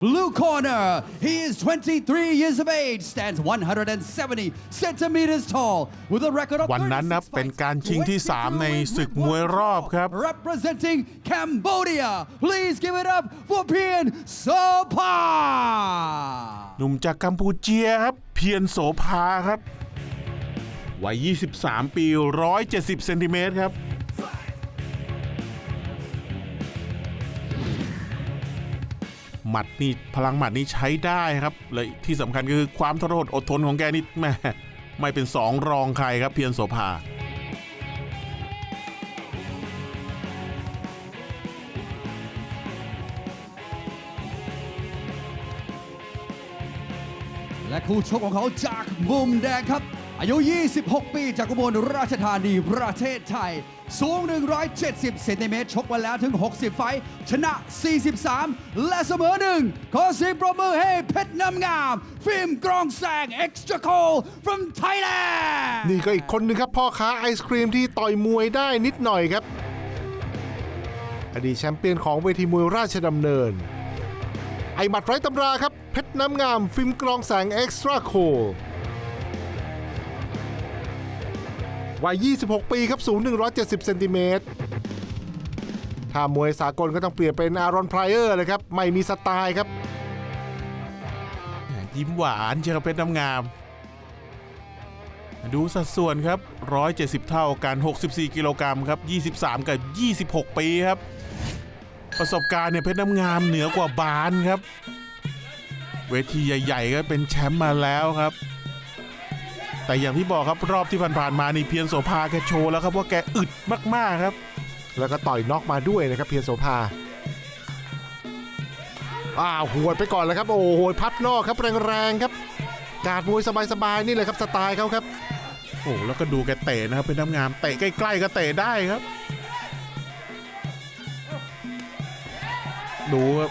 Blue corner, he is 23 years of age, stands 170 centimeters tall, with a record of วันนั้นนะ 36 เป็น fights, การชิงที่ 22 3 ใน wins ศึก with มวย one รอบ draw. ครับ Representing Cambodia, please give it up for Pian Sopa. หนุ่มจากกัมพูเจียครับ เพียรโสภาครับ วัย 23 ปี 170 เซนติเมตรครับ หมัดนี่พลังหมัดนี่ใช้ได้ครับเลยที่สำคัญก็คือความทรหดอดทนของแกนี่แม่ไม่เป็นสองรองใครครับเพียรโสภาและคู่ชกของเขาจากมุมแดงครับ อายุ 26 ปีจากอุบลราชธานีประเทศไทย สูง 170 เซนติเมตร ชกมาแล้วถึง 60 ไฟท์ชนะ 43 และเสมอหนึ่งขอเสียงปรบมือให้เพชรน้ำงาม ฟิล์มกรองแสง extra cool from Thailand นี่ก็อีกคนหนึงครับพ่อค้าไอศครีมที่ต่อยมวยได้นิดหน่อยครับ อดีตแชมเปี้ยนของเวทีมวยราชดำเนิน ไอหมัดไร้ตำราครับ เพชรน้ำงาม ฟิล์มกรองแสงเอ็ วัย 26 ปีครับสูง 170 เซนติเมตรถ้ามวยสากลก็ต้องเปลี่ยนเป็นอารอนไพรเออร์เลยครับ ไม่มีสไตล์ครับ ยิ้มหวานเชียงเพชรน้ำงาม ดูสัดส่วนครับ 170 เท่ากัน 64 กิโลกรัมครับ 23 กับ 26 ปีครับ ประสบการณ์เนี่ยเพชรน้ำงามเหนือกว่าบานครับ เวทีใหญ่ ๆ ก็เป็นแชมป์มาแล้วครับ แต่อย่างที่บอกครับรอบที่ผ่านๆมานี่เพียรโสภาแกโชว์แล้วครับว่าแกอึดมากๆครับ แล้วก็ต่อยน็อกมาด้วยนะครับเพียรโสภาอ้าวหวดไปก่อนแล้วครับโอ้โหพับนอกครับแรงๆครับ การมวยสบายๆนี่เลยครับสไตล์เขาครับโอ้แล้วก็ดูแกเตะนะครับเป็นน้ำงามเตะใกล้ๆก็เตะได้ครับ ดูครับ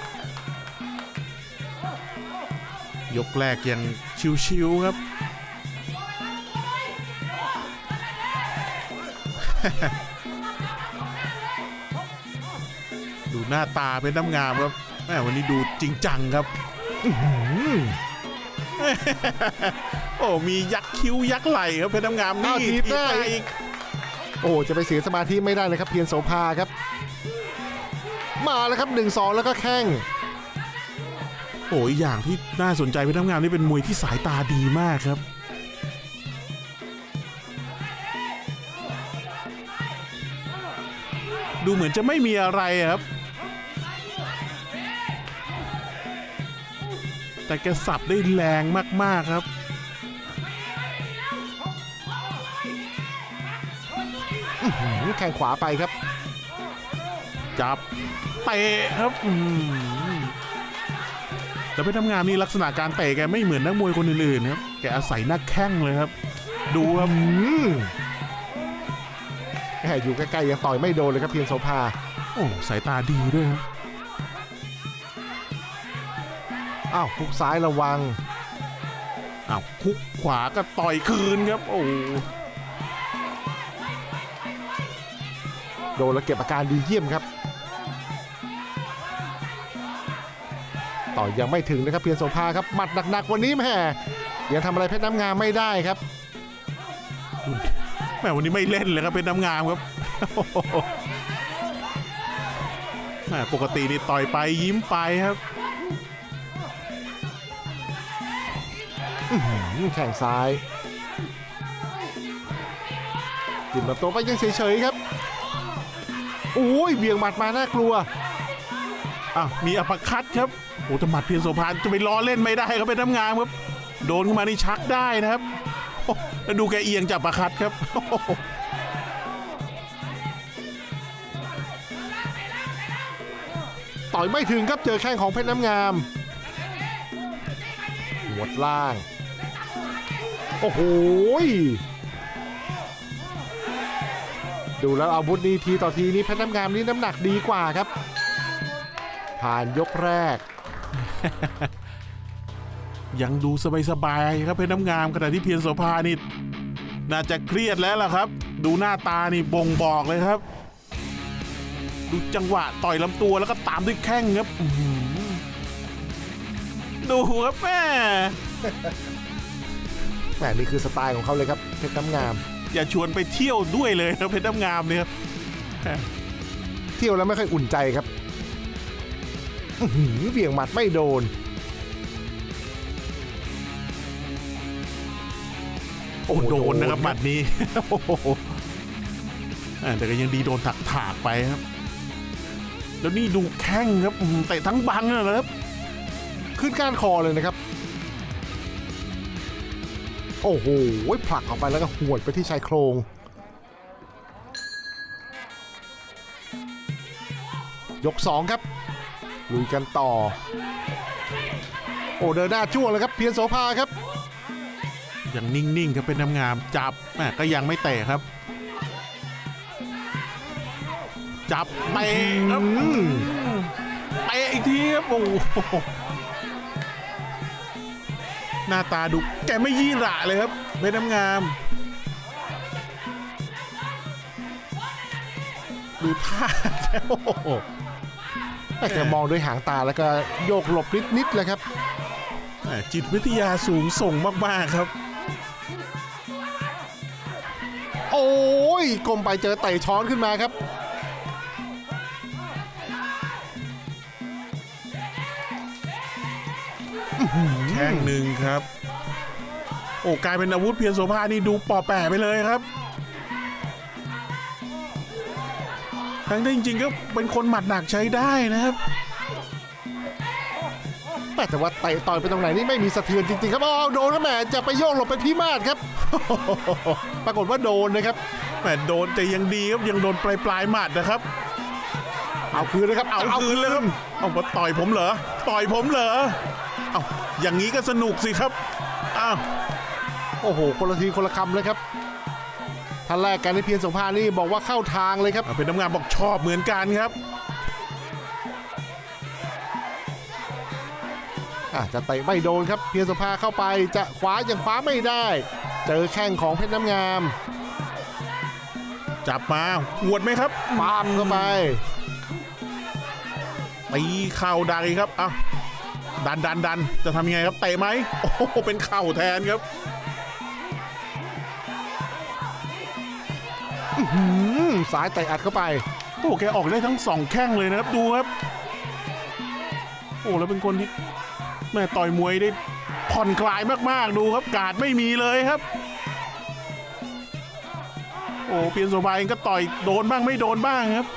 ยกแรกยังชิวๆครับ ดูหน้าตาเป็นน้ำงามครับแม่วันนี้ดูจริงจังครับโอ้มียักษ์คิ้วยักษ์ไหล่ครับเป็นน้ำงามนี่อ้าวถีบได้อีกโอ้โหจะไปเสียสมาธิไม่ได้เลยครับเพียรโสภาครับ มาแล้วครับ1นสองแล้วก็แข้งโอ้ยอย่างที่น่าสนใจเป็นน้ำงามนี่เป็นมวยที่สายตาดีมากครับ ดูเหมือนจะไม่มีอะไรอะครับ แต่แกสับได้แรงมากๆครับ แข้งขวาไปครับ จับเตะครับอืมแต่เพชรทำงานนี่ลักษณะการเตะแกไม่เหมือนนักมวยคนอื่นๆครับ แกอาศัยหน้าแข้งเลยครับ ดูครับอืม แหมอยู่ใกล้ๆยังต่อยไม่โดนเลยครับเพียรโสภา โอ้สายตาดีด้วยครับอ้าวพุกซ้ายระวัง อ้าวคุกขวาก็ต่อยคืนครับ โอ้โดนแล้วเก็บอาการดีเยี่ยมครับ ต่อยยังไม่ถึงนะครับเพียรโสภาครับหมัดหนักๆวันนี้แหม่ยังทำอะไรเพชรน้ำงามไม่ได้ครับ แม่วันนี้ไม่เล่นเลยครับเป็นน้ำงามครับแม่ปกตินี่ต่อยไปยิ้มไปครับอืมแข่งซ้ายจิ้มแบบตัวไปยังเฉยๆครับโอ้ยเบี่ยงหมัดมาน่ากลัวอะมีอัปคัตครับโอ้แต่หมัดเพียรโสภานจะไปล้อเล่นไม่ได้ครับเป็นน้ำงามครับ โดนขึ้นมานี่ชักได้นะครับโอ้ แล้วดูแกเอียงจับอัปคัตครับต่อยไม่ถึงครับเจอแข้งของเพชรน้ำงาม หัวดล่าง โอ้โหดูแล้วอาวุธนี้ทีต่อทีนี้เพชรน้ำงามนี่น้ำหนักดีกว่าครับ ผ่านยกแรก ยังดูสบายๆครับเพชรน้ำงามขณะที่เพียรโสภานี่ น่าจะเครียดแล้วล่ะครับ ดูหน้าตานี่บ่งบอกเลยครับ ดูจังหวะต่อยลำตัวแล้วก็ตามด้วยแข้งครับอื้อหือดูครับแม่แหมนี่คือสไตล์ของเขาเลยครับเพชรน้ำงาม อย่าชวนไปเที่ยวด้วยเลยนะเพชรน้ำงามเนี่ยครับเที่ยวแล้วไม่ค่อยอุ่นใจครับอื้อหือเบี่ยงหมัดไม่โดน โอ้โดนนะครับหมัดนี้โอ้โหอ่าแต่ก็ยังดีโดนถักถากๆไปครับ แล้วนี่ดูแข้งครับอืมเตะทั้งบังเลยนะครับ ขึ้นก้านคอเลยนะครับ โอ้โหผลักออกไปแล้วก็หวดไปที่ชายโครงยก 2 ครับลุยกันต่อ โอ้เดินหน้าจ้วงเลยครับ เพียรโสภาครับ ยังนิ่งๆครับเป็นน้ำงามจับแม่ก็ยังไม่เตะครับ จับเตะครับอืมเตะอีกทีครับโอ้โหหน้าตาดูแกไม่ยี่หระเลยครับเป็นน้ำงามดูท่าแกโอ้โหแต่แกมองด้วยหางตาแล้วก็โยกหลบนิดๆเลยครับแหม่จิตวิทยาสูงส่งมาก ๆ ครับ โอ้ยกลมไปเจอเตะช้อนขึ้นมาครับ แข้งหนึ่งครับ โอ้กลายเป็นอาวุธเพียรโสภานี่ดูปอแปะไปเลยครับทั้งที่จริงๆก็เป็นคนหมัดหนักใช้ได้นะครับ แต่ว่าเตะต่อยไปตรงไหนนี่ไม่มีสะเทือนจริงๆครับอ๋อโดนครับแหมจะไปโยกหลบไปพิมาศครับ ปรากฏว่าโดนนะครับแหมโดนแต่ยังดีครับยังโดนปลายปลายๆหมัดนะครับ เอาคืนนะครับเอาคืนเลยครับเอามาต่อยผมเหรอต่อยผมเหรอเอาอย่างนี้ก็สนุกสิครับอ้าวโอ้โห คนละทีคนละคำเลยครับท่านแรกการที่เพียรโสภานี่บอกว่าเข้าทางเลยครับเอาเป็นน้ำงานบอกชอบเหมือนกันครับ อะจะเตะไม่โดนครับเพียรโสภาเข้าไปจะขวายังขวาไม่ได้ เจอแข้งของเพชรน้ำงาม จับมาหวดไหมครับปามเข้าไปตีเข่าดังอีกครับอ้าวดันดันดันจะทำยังไงครับเตะไหมโอ้โหเป็นเข่าแทนครับอืมสายเตะอัดเข้าไปโอ้แกออกได้ทั้งสองแข้งเลยนะครับดูครับ โอ้แล้วเป็นคนที่ แม่ต่อยมวยได้ผ่อนคลายมากๆดูครับการดไม่มีเลยครับ โอ้เพียรโซบายเองก็ต่อยโดนบ้างไม่โดนบ้างครับ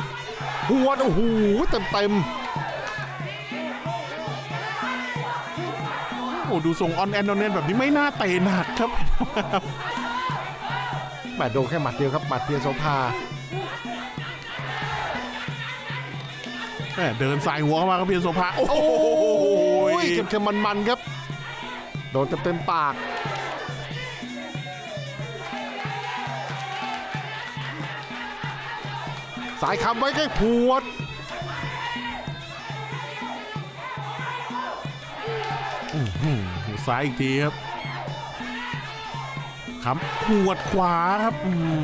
หัวดโอ้โหเต็มเต็มโอ้ดูทรงออนแอนออนแอนแบบนี้ไม่น่าเตะหนักครับๆแหมโดนแค่หมัดเดียวครับหมัดเพียรโสภา แม่เดินสายหัวเข้ามาครับเพียรโซภาโอ้โหโอ้ยเค็มๆมันๆครับ โดนเต็มๆปากสายคำไว้ใกล้พวดหูซ้ายอีกทีครับครับหวดขวาครับอืม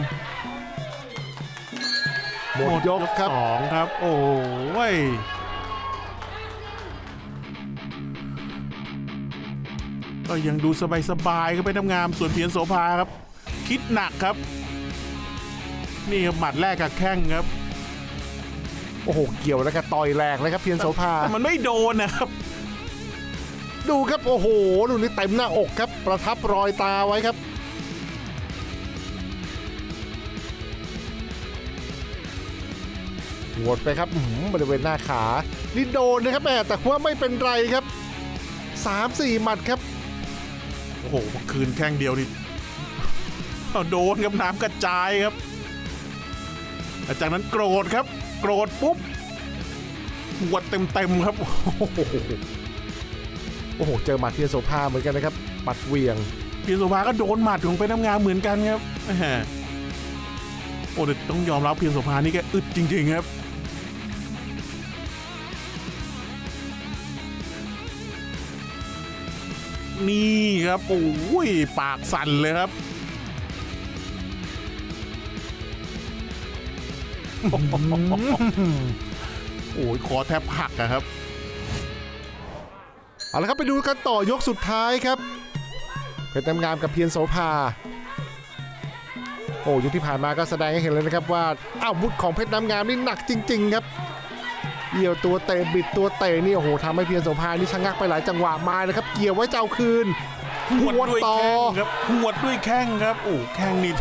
หมดยกครับสองครับ โอ้ยก็ยังดูสบายๆก็ไปทำงามส่วนเพียรโสภาครับ คิดหนักครับ นี่ครับหมัดแรกกับแข้งครับ โอ้โห เกี่ยวแล้วก็ต่อยแหลกเลยครับเพียรโสภาแต่มันไม่โดนนะครับ ดูครับ โอ้โห ดูนี่เต็มหน้าอกครับ ประทับรอยตาไว้ครับ หวดไปครับอื้อหือบริเวณหน้าขานี่โดนนะครับแม่แต่ว่าไม่เป็นไรครับ3-4หมัดครับโอ้โหเมื่อคืนแข้งเดียวนี่เอาโดนครับน้ำกระจายครับแล้วจากนั้นโกรธครับ โกรธปุ๊บหวดเต็มๆครับโอ้โหโอ้โห เจอหมัดเพียรโสภาเหมือนกันนะครับหมัดเหวียงพี่สุภาก็โดนหมัดของเป็นน้ำงามเหมือนกันครับแหมโอ้แต่ต้องยอมรับเพียงโสภานี่แกอึดจริง ๆ ครับ นี่ครับโอ้ยปากสั่นเลยครับโอ้ยคอแทบหักอะครับเอาละครับไปดูกันต่อยกสุดท้ายครับเพชรน้ำงามกับเพียรโสภาโอ้ยกที่ผ่านมาก็แสดงให้เห็นเลยนะครับว่าอาวุธของเพชรน้ำงามนี่หนักจริง ๆ ครับ เกี่ยวตัวเตะบิดตัวเตะนี่โอ้โหทำให้เพียรโสภานี่ชะงักไปหลายจังหวะมาเลยครับ เกี่ยวไว้เจ้าคืนหวดด้วยต่อแข้งครับหวดด้วยแข้งครับโอ้แข้งนี่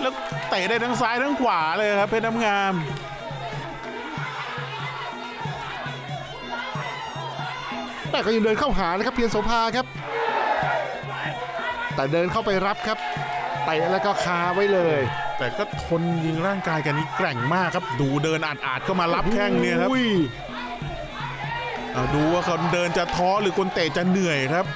แล้วเตะได้ทั้งซ้ายทั้งขวาเลยครับเพชรน้ำงามแต่ก็ยังเดินเข้าหานะครับเพียรโสภาครับ แต่เดินเข้าไปรับครับเตะแล้วก็คาไว้เลย แต่ก็ทนยิงร่างกายกันนี้แกร่งมากครับ ดูเดินอาดอาดๆเข้ามารับแข้งเนี่ยครับอุ้ยเอาดูว่าคนเดินจะท้อหรือคนเตะจะเหนื่อยครับ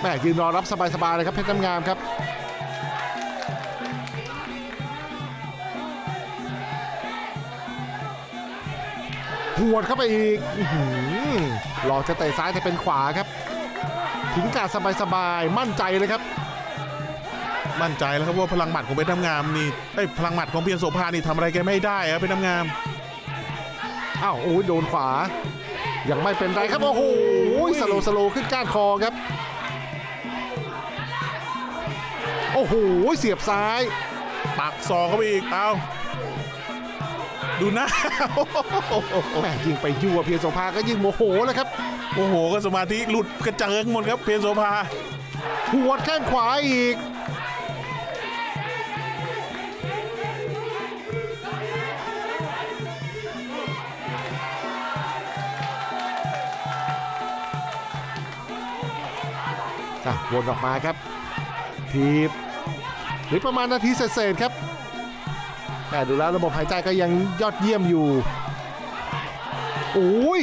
แม่ยืนรอรับสบายๆเลยครับเพชรน้ำงามครับหวดเข้าไปอีกอื้อหือหลอกจะเตะซ้ายแต่เป็นขวาครับ ทิ้งการสบายๆ มั่นใจเลยครับ มั่นใจแล้วครับว่าพลังหมัดของเพชรน้ำงามนี่ไอ้ยพลังหมัดของเพียรโสภานี่ทำอะไรแกไม่ได้ครับเพชรน้ำงามอ้าวโอ้ยโดนขวา ยังไม่เป็นไรครับ โอ้โหสโลว์สโลว์ขึ้นก้านคอครับ โอ้โหเสียบซ้ายปักศอกเข้าไปอีกเอาดูหน้าแม่ยิงไปยั่วเพียรโสภาก็ยิ่งโมโหแล้วครับ โอ้โห ก็สมาธิหลุดกระเจิงหมดครับ เพียรโสภาหัวดแข้งขวาอีก อะวนออกมาครับ ทีบหรือประมาณนาทีเศษๆครับ แต่ดูแล้วระบบหายใจก็ยังยอดเยี่ยมอยู่ โอ้ย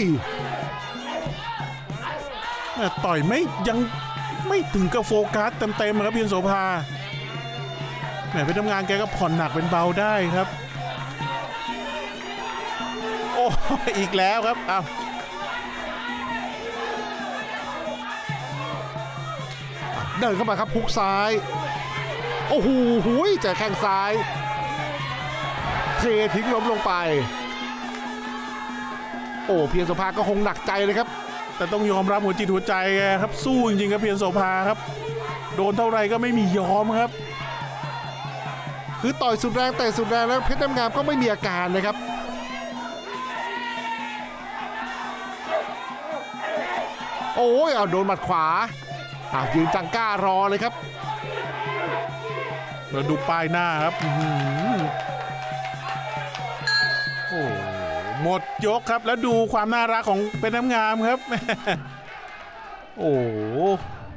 ต่อยไม่ยังไม่ถึงกับโฟกัสเต็มๆครับเพียรโสภาแหมไปทำงานแกก็ผ่อนหนักเป็นเบาได้ครับ โอ้อีกแล้วครับเอาเดินเข้ามาครับพุกซ้าย โอ้โหหุยจอแข้งซ้าย เททิ้งล้มลงไป โอ้เพียรโสภาก็คงหนักใจเลยครับ แต่ต้องยอมรับหัวจิตหัวใจแกครับ สู้จริงๆครับเพียรโสภาครับ โดนเท่าไรก็ไม่มียอมครับ คือต่อยสุดแรงแต่สุดแรงแล้วเพชรน้ำงามก็ไม่มีอาการนะครับโอ้ยเอาโดนหมัดขวาอ้าวยืนจังก้ารอเลยครับเราดูป้ายหน้าครับ หมดยกครับแล้วดูความน่ารักของเป็นน้ำงามครับ โอ้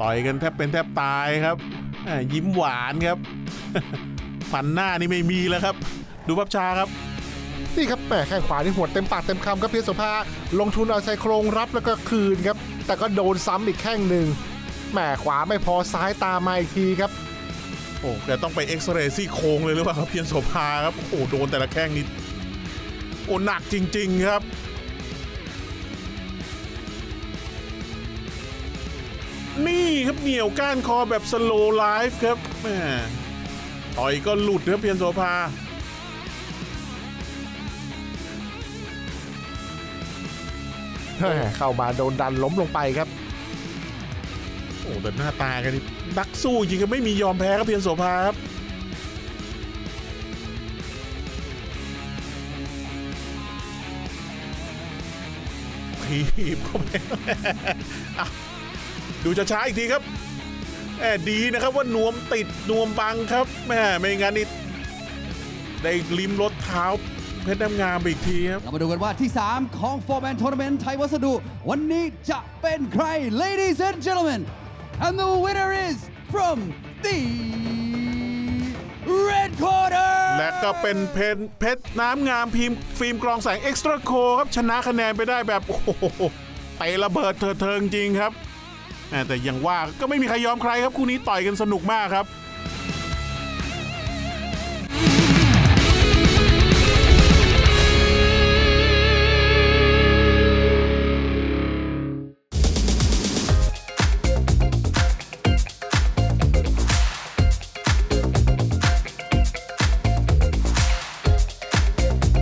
ต่อยกันแทบเป็นแทบตายครับแหม่ยิ้มหวานครับฟันหน้านี่ไม่มีแล้วครับ ดูพับชาครับนี่ครับแหมแข้งขวานี่หัวดเต็มปากเต็มคำครับเพียรโสภาลงทุนเอาชายโครงรับแล้วก็คืนครับ แต่ก็โดนซ้ำอีกแข้งหนึ่งแหมขวาไม่พอซ้ายตามมาอีกทีครับโอ้แต่ต้องไปเอ็กซเรย์ซี่โครงเลยหรือเปล่าครับเพียรโสภาครับโอ้โดนแต่ละแข้งนี่ โอ้หนักจริง ๆ ครับนี่ครับเหนี่ยวก้านคอแบบสโลไลฟ์ครับแหม่ต่อยก็หลุดครับเพียรโสภาแหม่เข้ามาโดนดันล้มลงไปครับ โอ้แต่หน้าตากันนี่นักสู้จริงก็ไม่มียอมแพ้ครับเพียรโสภาครับ ทีบเข้าไปอะดูช้าๆอีกทีครับแหมดีนะครับว่านวมติดนวมบังครับแหม่ไม่งั้นนี่ได้ลิมรถเท้าเพชรน้ำงามไปอีกทีครับ เรามาดูกันว่าที่ 3 ของ4 Man Tournament ไทยวัสดุ วันนี้จะเป็นใคร Ladies and gentlemen and the winner is from the red corner และก็เป็นเพนเพชรน้ำงามพิมพ์ฟิล์มกรองแสงเอ็กซ์ตร้าโคครับชนะคะแนนไปได้แบบโอ้โหไประเบิดเถิดเทิงจริงครับแหม่แต่อย่างว่าก็ไม่มีใครยอมใครครับคู่นี้ต่อยกันสนุกมากครับ